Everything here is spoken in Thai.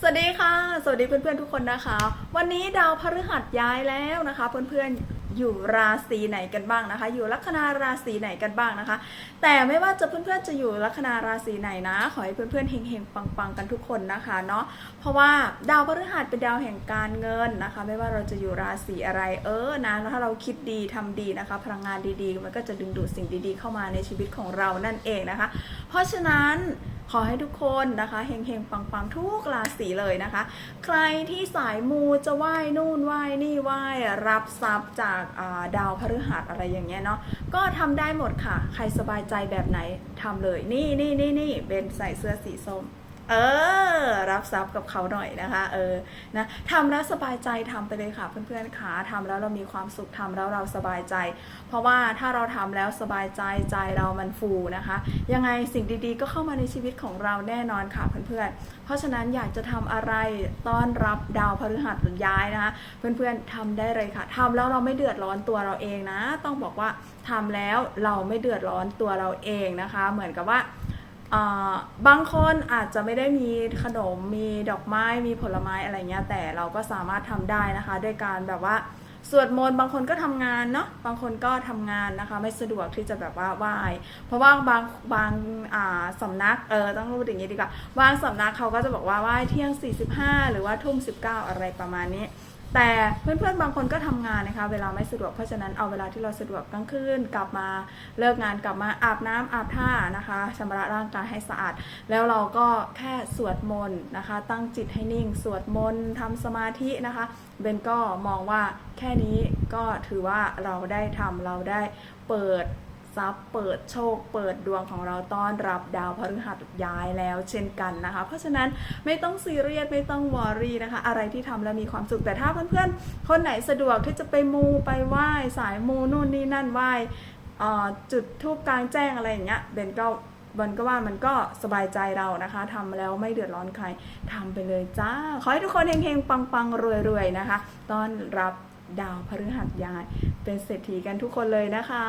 สวัสดีค่ะ สวัสดีเพื่อนๆทุกคนนะคะ วันนี้ดาวพฤหัสย้ายแล้วนะคะ เพื่อนๆอยู่ราศีไหนกันบ้างนะคะ อยู่ลัคนาราศีไหนกันบ้างนะคะ แต่ไม่ว่าจะเพื่อนๆจะอยู่ลัคนาราศีไหนนะ ขอให้เพื่อนๆเฮงๆปังๆกันทุกคนนะคะเนาะเพราะว่าดาวพฤหัสเป็นดาวแห่งการเงินนะคะ ไม่ว่าเราจะอยู่ราศีอะไรเออนะถ้าเราคิดดีทำดีนะคะ พลังงานดีๆ มันก็จะดึงดูดสิ่งดีๆ เข้ามาในชีวิตของเรานั่นเองนะคะ เพราะฉะนั้น ขอให้ทุกคนนะคะเฮงๆปังๆ ทุกราศีเลยนะคะ ใครที่สายมูจะไหว้นู่นไหว้นี่ไหว้รับทรัพย์จากาดาวพฤหัสอะไรอย่างเงี้ยเนาะก็ทำได้หมดค่ะ ใครสบายใจแบบไหนทำเลย นี่นี่นี่นี่เบนใส่เสื้อสีส้ม เออ รับทรัพย์กับเขาหน่อยนะคะ เออ นะทำแล้วสบายใจทำไปเลยค่ะ เพื่อนๆขาทำแล้วเรามีความสุขทำแล้วเราสบายใจ เพราะว่าถ้าเราทำแล้วสบายใจใจเรามันฟูนะคะ ยังไงสิ่งดีๆ ก็เข้ามาในชีวิตของเราแน่นอนค่ะเพื่อนๆ เพราะฉะนั้นอยากจะทำอะไรต้อนรับดาวพฤหัสย้ายนะคะ เพื่อนๆทำได้เลยค่ะทำแล้วเราไม่เดือดร้อนตัวเราเองนะ ต้องบอกว่าทำแล้วเราไม่เดือดร้อนตัวเราเองนะคะ เหมือนกับว่า บางคนอาจจะไม่ได้มีขนมมีดอกไม้มีผลไม้อะไรเงี้ยแต่เราก็สามารถทำได้นะคะด้วยการแบบว่าสวดมนต์บางคนก็ทำงานเนาะบางคนก็ทำงานนะคะ ไม่สะดวกที่จะแบบว่าไหว้เพราะว่าบางบางอ่าสำนักเออต้องรู้อย่างนี้ดีกว่าบางสำนักเขาก็จะบอกว่าไหว้เที่ยง 45 หรือว่าทุ่ม 19 อะไรประมาณนี้ แต่เพื่อนๆบางคนก็ทำงานนะคะ เวลาไม่สะดวกเพราะฉะนั้นเอาเวลาที่เราสะดวกกลางคืนกลับมาเลิกงานกลับมาอาบน้ำอาบท่านะคะชำระร่างกายให้สะอาด แล้วเราก็แค่สวดมนต์นะคะ ตั้งจิตให้นิ่ง สวดมนต์ทำสมาธินะคะเบนก็มองว่าแค่นี้ก็ถือว่าเราได้ทำเราได้เปิด ทรัพย์เปิดโชค เปิดดวงของเราต้อนรับดาวพฤหัสย้ายแล้วเช่นกันนะคะ เพราะฉะนั้นไม่ต้องซีเรียสไม่ต้องวอรี่นะคะ อะไรที่ทำแล้วมีความสุขแต่ถ้าเพื่อนๆ คนไหนสะดวกที่จะไปมูไปไหว้สายมูนู่นนี่นั่นไหว้จุดทูปกลางแจ้งอะไรอย่างเงี้ยเบนก็บันก็ว่ามันก็สบายใจเรานะคะทำแล้วไม่เดือดร้อนใครทำไปเลยจ้า ขอให้ทุกคนเฮงๆ ปังๆ รวยๆ นะคะ ต้อนรับดาวพฤหัสย้าย เป็นเศรษฐีกันทุกคนเลยนะคะ